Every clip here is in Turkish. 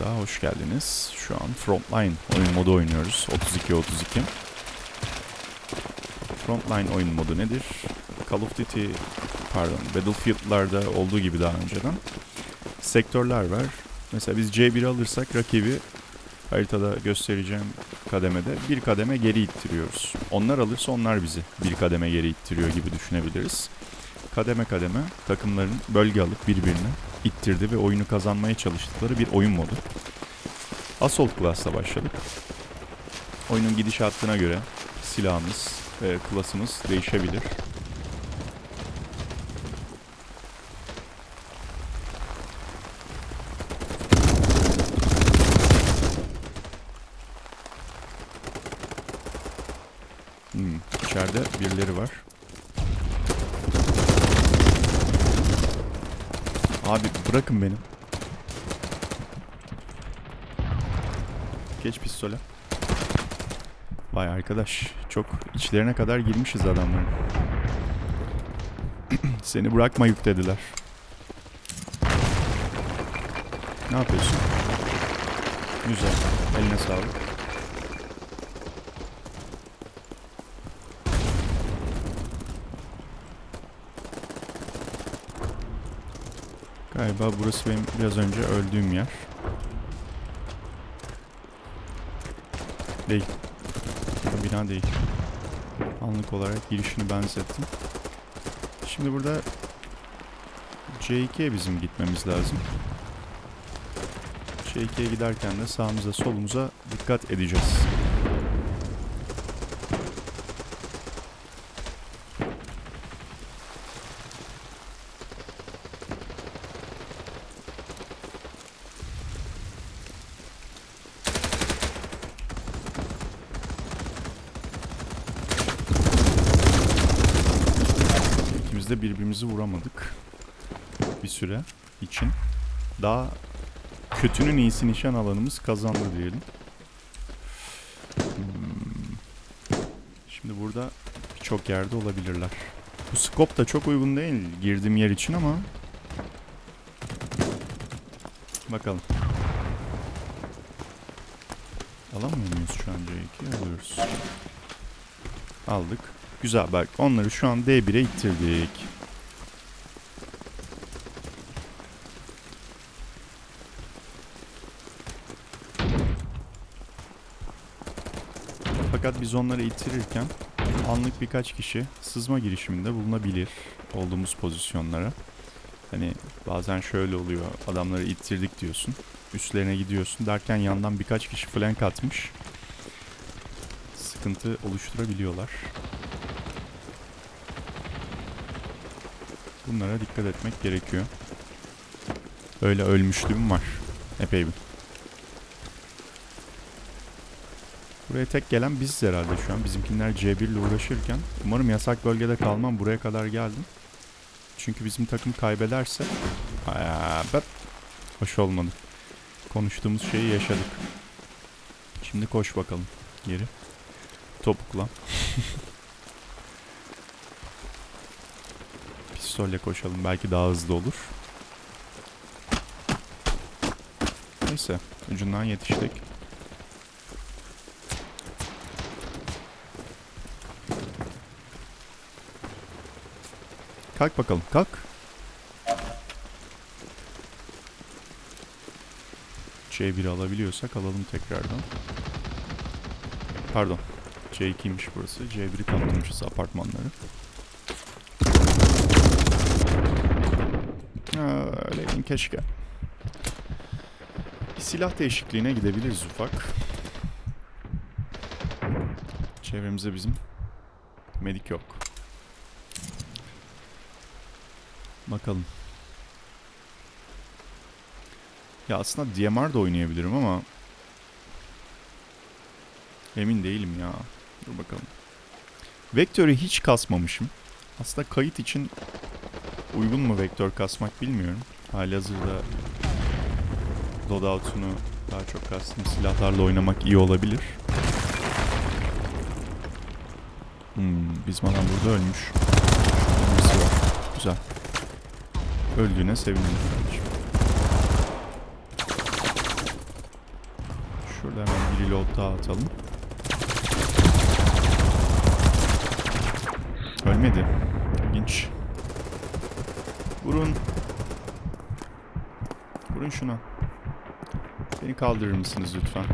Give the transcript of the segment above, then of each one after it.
daha hoş geldiniz. Şu an Frontline oyun modu oynuyoruz. 32-32. Frontline oyun modu nedir? Call of Duty, pardon Battlefield'larda olduğu gibi daha önceden sektörler var. Mesela biz C1'i alırsak rakibi haritada göstereceğim kademede bir kademe geri ittiriyoruz. Onlar alırsa onlar bizi bir kademe geri ittiriyor gibi düşünebiliriz. Kademe kademe takımların bölge alıp birbirine ittirdi ve oyunu kazanmaya çalıştıkları bir oyun modu. Assault Class'la başladık. Oyunun gidişatına göre silahımız ve klasımız değişebilir. Hmm, içeride birileri var. Abi bırakın beni. Geç pistole. Vay arkadaş. Çok içlerine kadar girmişiz adamların. Seni bırakma yük dediler. Ne yapıyorsun? Güzel. Eline sağlık. Galiba burası benim biraz önce öldüğüm yer. Değil. Bu bina değil. Anlık olarak girişini benzettim. Şimdi burada C2'ye bizim gitmemiz lazım. C2'ye giderken de sağımıza solumuza dikkat edeceğiz. Birbirimizi vuramadık. Bir süre için. Daha kötünün iyisi nişan alanımız kazandı diyelim. Hmm. Şimdi burada birçok yerde olabilirler. Bu scope da çok uygun değil girdiğim yer için ama bakalım. Alamıyor muyuz şu an C2'yi? Alıyoruz. Aldık. Güzel bak onları şu an D1'e ittirdik. Fakat biz onları ittirirken anlık birkaç kişi sızma girişiminde bulunabilir olduğumuz pozisyonlara. Hani bazen şöyle oluyor adamları ittirdik diyorsun. Üstlerine gidiyorsun derken yandan birkaç kişi flank atmış. Sıkıntı oluşturabiliyorlar. Bunlara dikkat etmek gerekiyor. Öyle ölmüşlüğüm var. Epey bir. Buraya tek gelen biziz herhalde şu an. Bizimkinler C1 ile uğraşırken. Umarım yasak bölgede kalmam. Buraya kadar geldim. Çünkü bizim takım kaybederse... Aa. Hoş olmadı. Konuştuğumuz şeyi yaşadık. Şimdi koş bakalım. Geri. Topukla. Pistolle koşalım. Belki daha hızlı olur. Neyse. Ucundan yetiştik. Kalk bakalım. Kalk. C1'i alabiliyorsak alalım tekrardan. Pardon. C2'ymiş burası. C1'i kaptırmışız apartmanları. Ha, öyleydim keşke. Bir silah değişikliğine gidebiliriz ufak. Çevremizde bizim medik yok. Bakalım. Ya aslında DMR da oynayabilirim ama emin değilim ya. Dur bakalım. Vektörü hiç kasmamışım. Aslında kayıt için uygun mu vektör kasmak bilmiyorum. Halihazırda loadout'unu daha çok kastım silahlarla oynamak iyi olabilir. Hmm, bizim adam burada ölmüş. Var. Güzel. Öldüğüne sevindim. Şurada hemen bir reload daha atalım. Ölmedi. İlginç. Vurun. Vurun şuna. Beni kaldırır mısınız lütfen?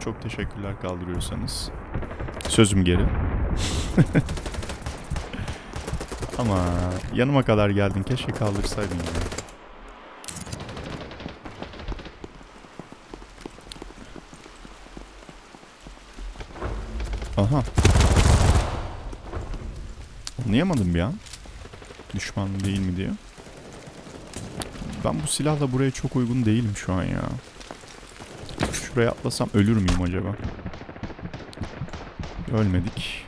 Çok teşekkürler kaldırıyorsanız. Sözüm geri. Ama yanıma kadar geldin. Keşke kaldırsaydın ya. Aha. Anlayamadım bir an. Düşman değil mi diye. Ben bu silahla buraya çok uygun değilim şu an ya. Şuraya atlasam ölür müyüm acaba? Ölmedik.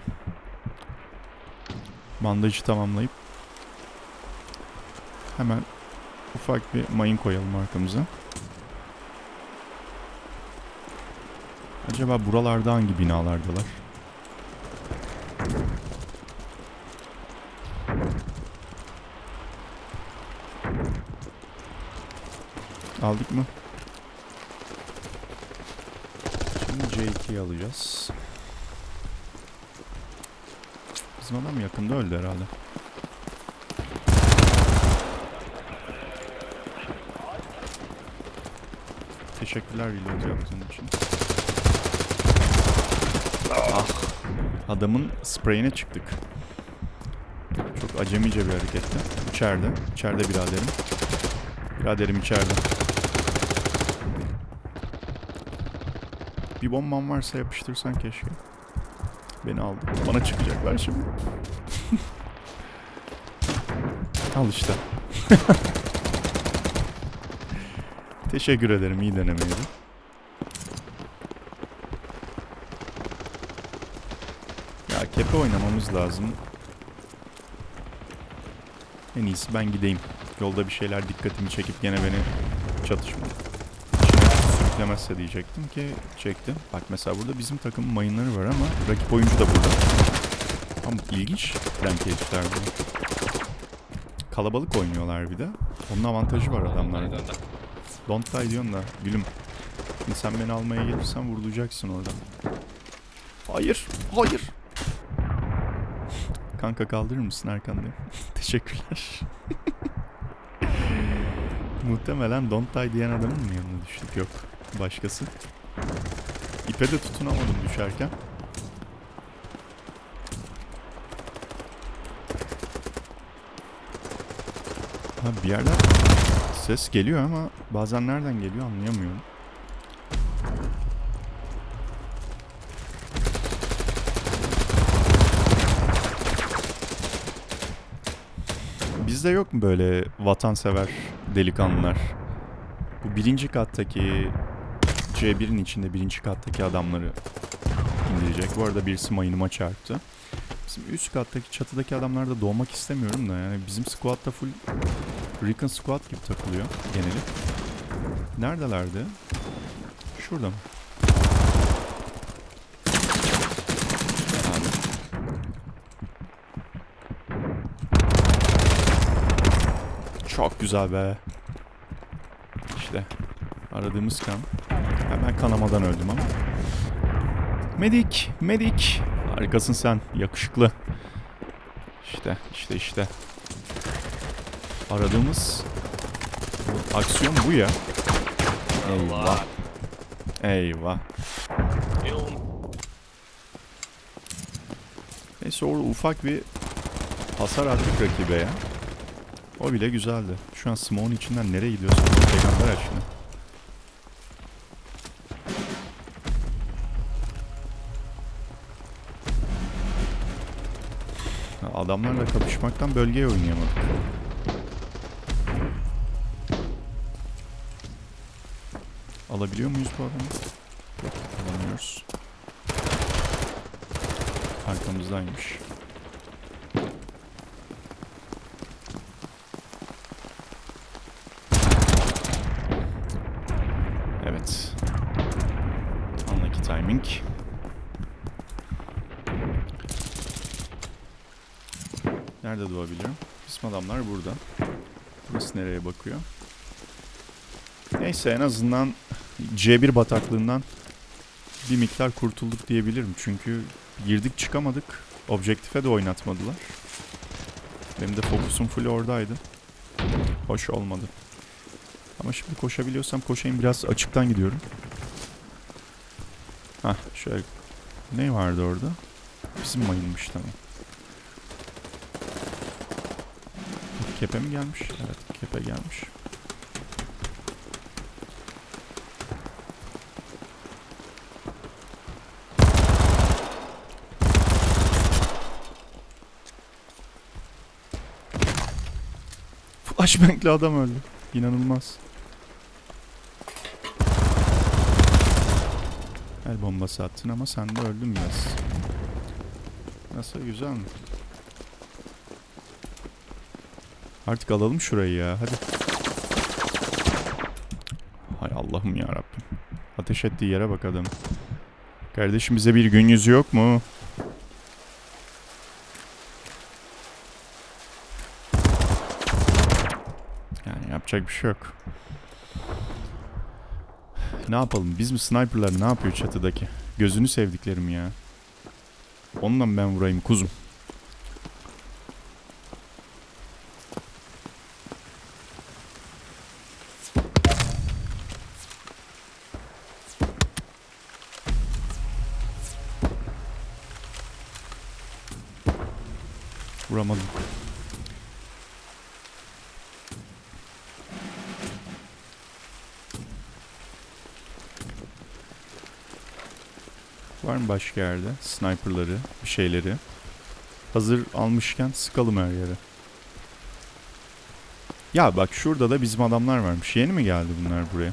Bandajı tamamlayıp hemen ufak bir mayın koyalım arkamıza. Acaba buralarda hangi binalardalar? Aldık mı? Şimdi C2'yi alacağız. Bizim adam yakında öldü herhalde. Teşekkürler reload yaptığın için. Ah. Adamın spreyine çıktık. Çok acemice bir hareketti. İçeride. İçeride biraderim. Biraderim içeride. Bir bomban varsa yapıştırsan keşke. Beni aldı. Bana çıkacaklar şimdi. Al işte. Teşekkür ederim. iyi denemeydi. Ya kepe oynamamız lazım. En iyisi ben gideyim. Yolda bir şeyler dikkatimi çekip gene beni çatışma içine sürüklemezse diyecektim ki çekti. Bak mesela burada bizim takımın mayınları var ama rakip oyuncu da burada. Ama ilginç renk herifler bu. Kalabalık oynuyorlar bir de. Onun avantajı var adamlarda. Don't die diyorsun da gülüm. Şimdi sen beni almaya gelirsen vurulacaksın oradan. Hayır, hayır. Kanka kaldırır mısın arkandayım? Teşekkürler. Muhtemelen Don't Die diyen adamın mı yanına düştük? Yok. Başkası. İpe de tutunamadım düşerken. Ha bir yerden ses geliyor ama bazen nereden geliyor anlayamıyorum. Bizde yok mu böyle vatansever delikanlılar? Bu birinci kattaki C1'in içinde birinci kattaki adamları indirecek. Bu arada birisi mayınıma çarptı. Bizim üst kattaki çatıdaki adamlar da doğmak istemiyorum da yani bizim squad'da full Recon Squad gibi takılıyor geneli. Neredelerdi? Şurada mı? Abi. Çok güzel be. İşte aradığımız kan. Hemen kanamadan öldüm ama. Medik, medik. Harikasın sen, yakışıklı. İşte, işte, işte. Aradığımız aksiyon bu ya. Eyvah. Eyvah. Neyse orada ufak bir hasar attık rakibe ya. O bile güzeldi. Şu an Smoke'un içinden nereye gidiyorsun? Peygamber aşkına. Adamlarla kapışmaktan bölgeye oynayamadık. Alabiliyor muyuz bu adamı? Alamıyoruz. Arkamızdaymış. Evet. Anlaki timing. Nerede doğabilirim? Bizim adamlar burada. Burası nereye bakıyor? Neyse en azından C1 bataklığından bir miktar kurtulduk diyebilirim. Çünkü girdik çıkamadık. Objektife de oynatmadılar. Benim de fokusum full oradaydı. Hoş olmadı. Ama şimdi koşabiliyorsam koşayım. Biraz açıktan gidiyorum. Şöyle. Ne vardı orada? Bizim mayınmış tamam. Kepe mi gelmiş? Evet kepe gelmiş. Flashbang'li adam öldü. İnanılmaz. Bombası attın ama sen de öldün biraz. Nasıl güzel mi? Artık alalım şurayı ya hadi. Hay Allah'ım ya Rabbim. Ateş ettiği yere bak adam. Kardeşim bize bir gün yüzü yok mu? Yani yapacak bir şey yok. Ne yapalım? Biz mi sniperlar ne yapıyor çatıdaki? Gözünü sevdiklerim ya. Mı ben vurayım kuzum? Vuramadım. Var mı başka yerde? Sniperları, bir şeyleri. Hazır almışken sıkalım her yere. Ya bak şurada da bizim adamlar varmış. Yeni mi geldi bunlar buraya?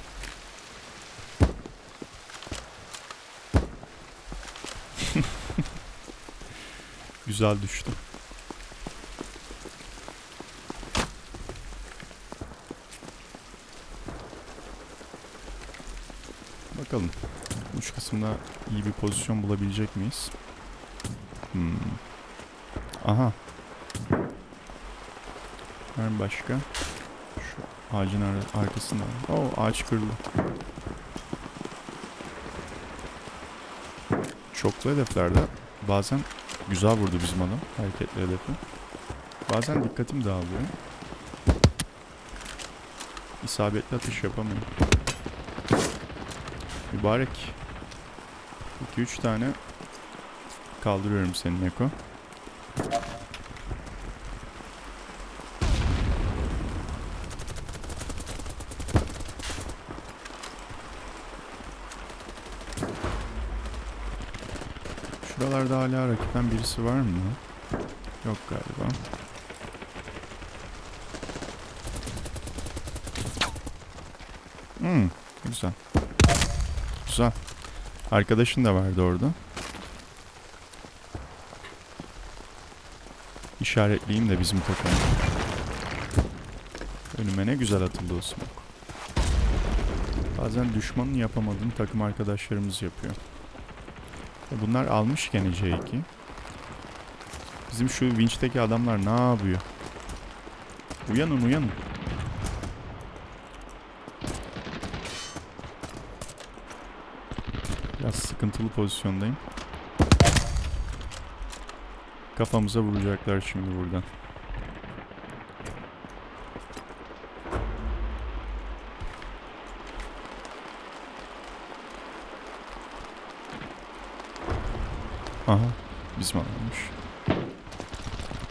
Güzel düştü. Bakalım. Uç kısımda iyi bir pozisyon bulabilecek miyiz? Hmm. Aha. Mı başka? Şu ağacın ar- arkasında. Oo ağaç kırıldı. Çoklu hedeflerde bazen güzel vurdu bizim adam hareketli hedefi. Bazen dikkatim dağılıyor. İsabetli atış yapamıyorum. Mübarek. 2-3 tane kaldırıyorum senin Eko. Şuralarda hala rakipten birisi var mı? Yok galiba. Hmm, güzel. Güzel. Arkadaşın da vardı orada. İşaretleyeyim de bizim takımı. Önüme ne güzel atıldı o smoke. Bazen düşmanın yapamadığını takım arkadaşlarımız yapıyor. E Bunlar almış gene C2. Bizim şu winch'teki adamlar ne yapıyor? Uyanın uyanın. Biraz sıkıntılı pozisyondayım. Kafamıza vuracaklar şimdi buradan. Aha, bizim adammış.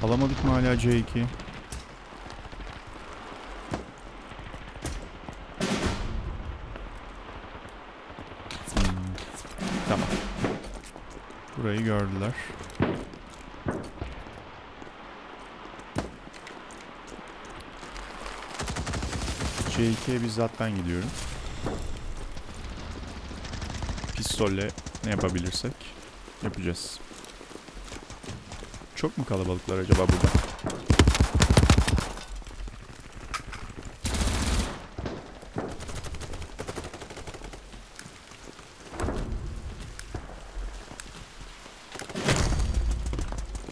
Alamadık mı hala C2? Tamam. Burayı gördüler. C2'ye bizzat ben gidiyorum. Pistolle ne yapabilirsek yapacağız. Çok mu kalabalıklar acaba burada?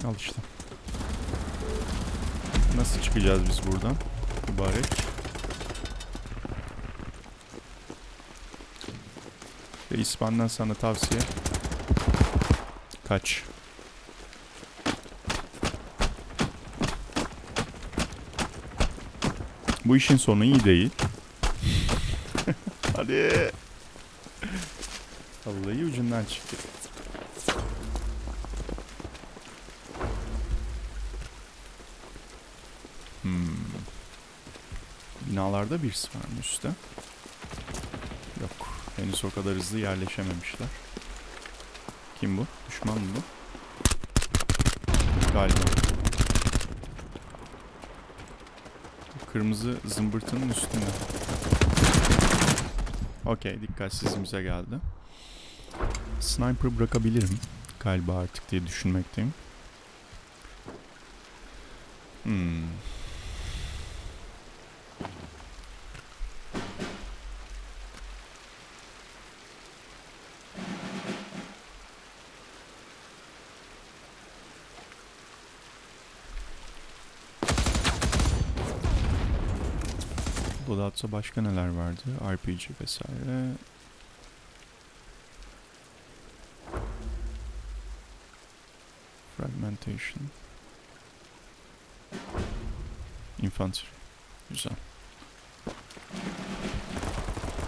Al işte. Nasıl çıkacağız biz buradan? Mübarek. Reis benden sana tavsiye. Kaç. Bu işin sonu iyi değil. Hadi. Vallahi ucundan çıktı. Hmm. Binalarda birisi var mı üstte? Yok. Henüz o kadar hızlı yerleşememişler. Kim bu? Düşman mı bu? Galiba. Kırmızı zımbırtının üstünde. Okey dikkatsizimize geldi. Sniper bırakabilirim galiba artık diye düşünmekteyim. Hmm. Loadout'ta başka neler vardı? RPG vesaire. Fragmentation. Infantry. Güzel.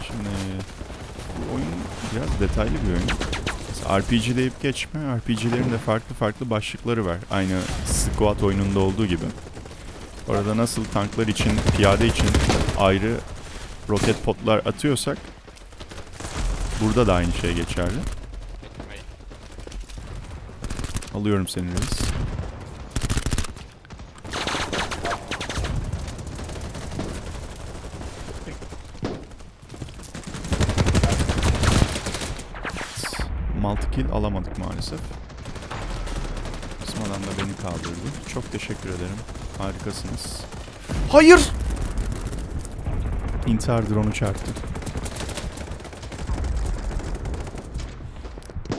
Şimdi bu oyun biraz detaylı bir oyun. RPG deyip geçme. RPG'lerin de farklı farklı başlıkları var. Aynı Squad oyununda olduğu gibi. Orada nasıl tanklar için, piyade için ayrı roket potlar atıyorsak burada da aynı şey geçerli. Alıyorum seni reis. Multi kill alamadık maalesef. Adam da beni kaldırdı. Çok teşekkür ederim. Harikasınız. Hayır! İntihar drone'u çarptı.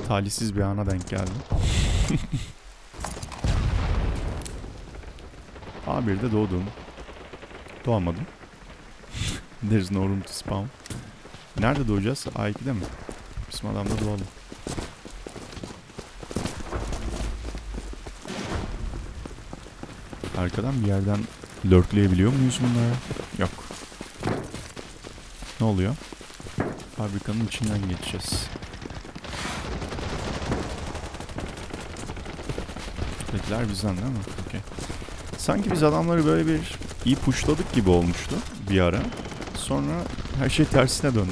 Talihsiz bir ana denk geldi. A1'de doğdum. Doğamadım. There's no room to spawn. Nerede doğacağız? A2'de mi? Bizim adamda doğalım. Arkadan bir yerden lurkleyebiliyor muyuz bunları? Yok. Ne oluyor? Fabrikanın içinden geçeceğiz. Dediler bizden değil mi? Okey. Sanki biz adamları böyle bir iyi puşladık gibi olmuştu bir ara. Sonra her şey tersine döndü.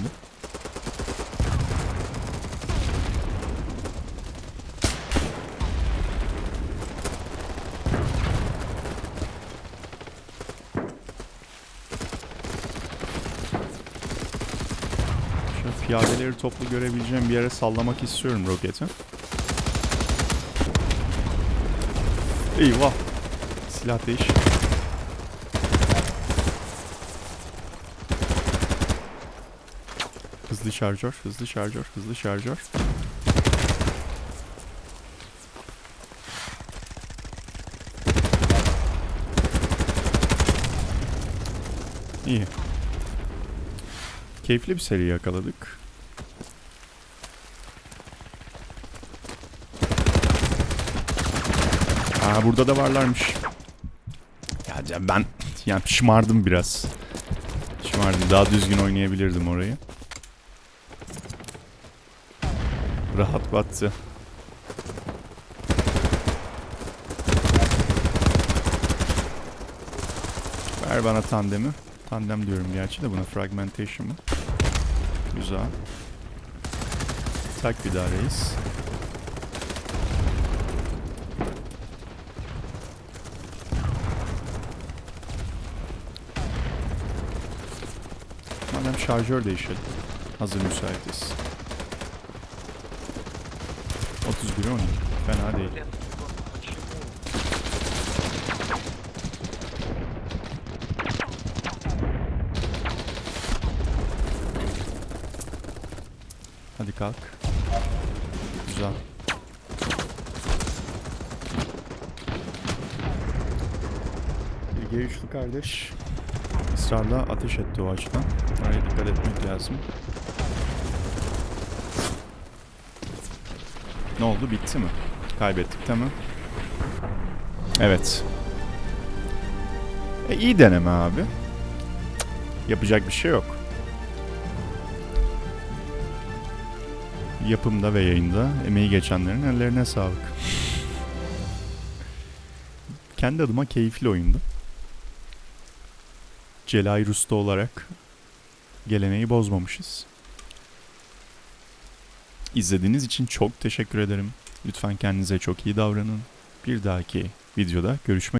Şöyle piyadeleri toplu görebileceğim bir yere sallamak istiyorum roketi. Eyvah. Silah değiş. Hızlı şarjör, hızlı şarjör, hızlı şarjör. İyi. Keyifli bir seri yakaladık. Aa burada da varlarmış. Ya ben yani şımardım biraz. Şımardım. Daha düzgün oynayabilirdim orayı. Rahat battı. Ver bana tandemi. Tandem diyorum gerçi de buna fragmentation mı? Güzel. Tak bir daha reis. Madem şarjör değişelim. Hazır müsaitiz. 31 12. Fena değil. Hadi kalk. Güzel. Bilge Üçlü kardeş ısrarla ateş etti o açıdan. Oraya dikkat etmek lazım. Ne oldu? Bitti mi? Kaybettik değil mi? Evet. E, iyi deneme abi. Yapacak bir şey yok. Yapımda ve yayında emeği geçenlerin ellerine sağlık. Kendi adıma keyifli oyundu. Celay Rusta olarak geleneği bozmamışız. İzlediğiniz için çok teşekkür ederim. Lütfen kendinize çok iyi davranın. Bir dahaki videoda görüşmek